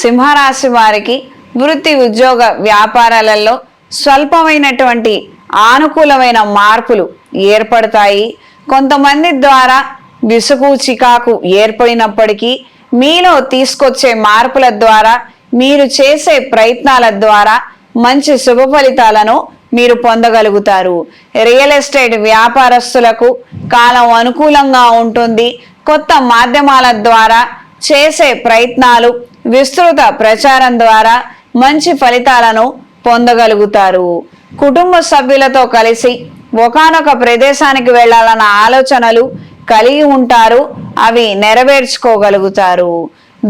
సింహరాశి వారికి వృత్తి ఉద్యోగ వ్యాపారాలలో స్వల్పమైనటువంటి ఆనుకూలమైన మార్పులు ఏర్పడతాయి. కొంతమంది ద్వారా విసుగు చికాకు ఏర్పడినప్పటికీ మీలో తీసుకొచ్చే మార్పుల ద్వారా మీరు చేసే ప్రయత్నాల ద్వారా మంచి శుభ ఫలితాలను మీరు పొందగలుగుతారు. రియల్ ఎస్టేట్ వ్యాపారస్తులకు కాలం అనుకూలంగా ఉంటుంది. కొత్త మాధ్యమాల ద్వారా చేసే ప్రయత్నాలు విస్తృత ప్రచారం ద్వారా మంచి ఫలితాలను పొందగలుగుతారు. కుటుంబ సభ్యులతో కలిసి ఒకానొక ప్రదేశానికి వెళ్ళాలన్న ఆలోచనలు కలిగి ఉంటారు అవి నెరవేర్చుకోగలుగుతారు.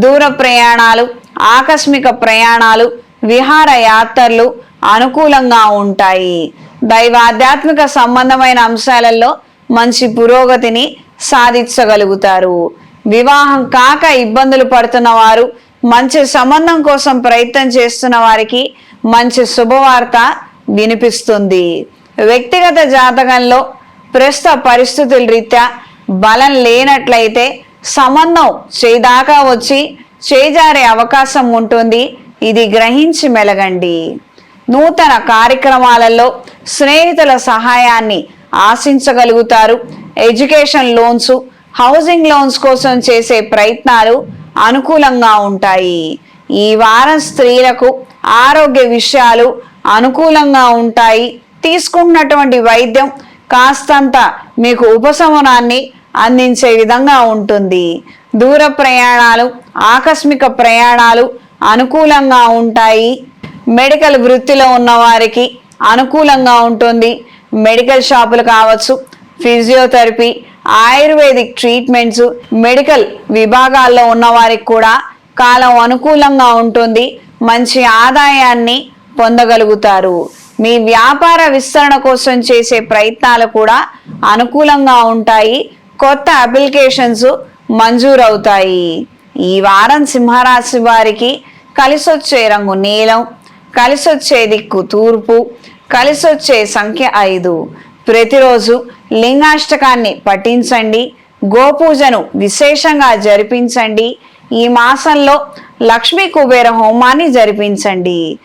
దూర ప్రయాణాలు ఆకస్మిక ప్రయాణాలు విహార యాత్రలు అనుకూలంగా ఉంటాయి. దైవాధ్యాత్మిక సంబంధమైన అంశాలలో మంచి పురోగతిని సాధించగలుగుతారు. వివాహం కాక ఇబ్బందులు పడుతున్న వారు మంచి సంబంధం కోసం ప్రయత్నం చేస్తున్న వారికి మంచి శుభవార్త వినిపిస్తుంది. వ్యక్తిగత జాతకంలో ప్రస్తుత పరిస్థితుల రీత్యా బలం లేనట్లయితే సంబంధం చేదాకా వచ్చి చేజారే అవకాశం ఉంటుంది. ఇది గ్రహించి మెలగండి. నూతన కార్యక్రమాలలో స్నేహితుల సహాయాన్ని ఆశించగలుగుతారు. ఎడ్యుకేషన్ లోన్స్ హౌసింగ్ లోన్స్ కోసం చేసే ప్రయత్నాలు అనుకూలంగా ఉంటాయి. ఈ వారం స్త్రీలకు ఆరోగ్య విషయాలు అనుకూలంగా ఉంటాయి. తీసుకున్నటువంటి వైద్యం కాస్తంత మీకు ఉపశమనాన్ని అందించే విధంగా ఉంటుంది. దూర ప్రయాణాలు ఆకస్మిక ప్రయాణాలు అనుకూలంగా ఉంటాయి. మెడికల్ వృత్తిలో ఉన్న వారికి అనుకూలంగా ఉంటుంది. మెడికల్ షాపులు కావచ్చు ఫిజియోథెరపీ ఆయుర్వేదిక్ ట్రీట్మెంట్స్ మెడికల్ విభాగాల్లో ఉన్న వారికి కూడా కాలం అనుకూలంగా ఉంటుంది. మంచి ఆదాయాన్ని పొందగలుగుతారు. మీ వ్యాపార విస్తరణ కోసం చేసే ప్రయత్నాలు కూడా అనుకూలంగా ఉంటాయి. కొత్త అప్లికేషన్స్ మంజూరవుతాయి. ఈ వారం సింహరాశి వారికి కలిసొచ్చే రంగు నీలం కలిసొచ్చే దిక్కు తూర్పు కలిసొచ్చే సంఖ్య ఐదు. ప్రతిరోజు లింగాష్టకాన్ని పఠించండి. గోపూజను విశేషంగా జరిపించండి. ఈ మాసంలో లక్ష్మీ కుబేర హోమాన్ని జరిపించండి.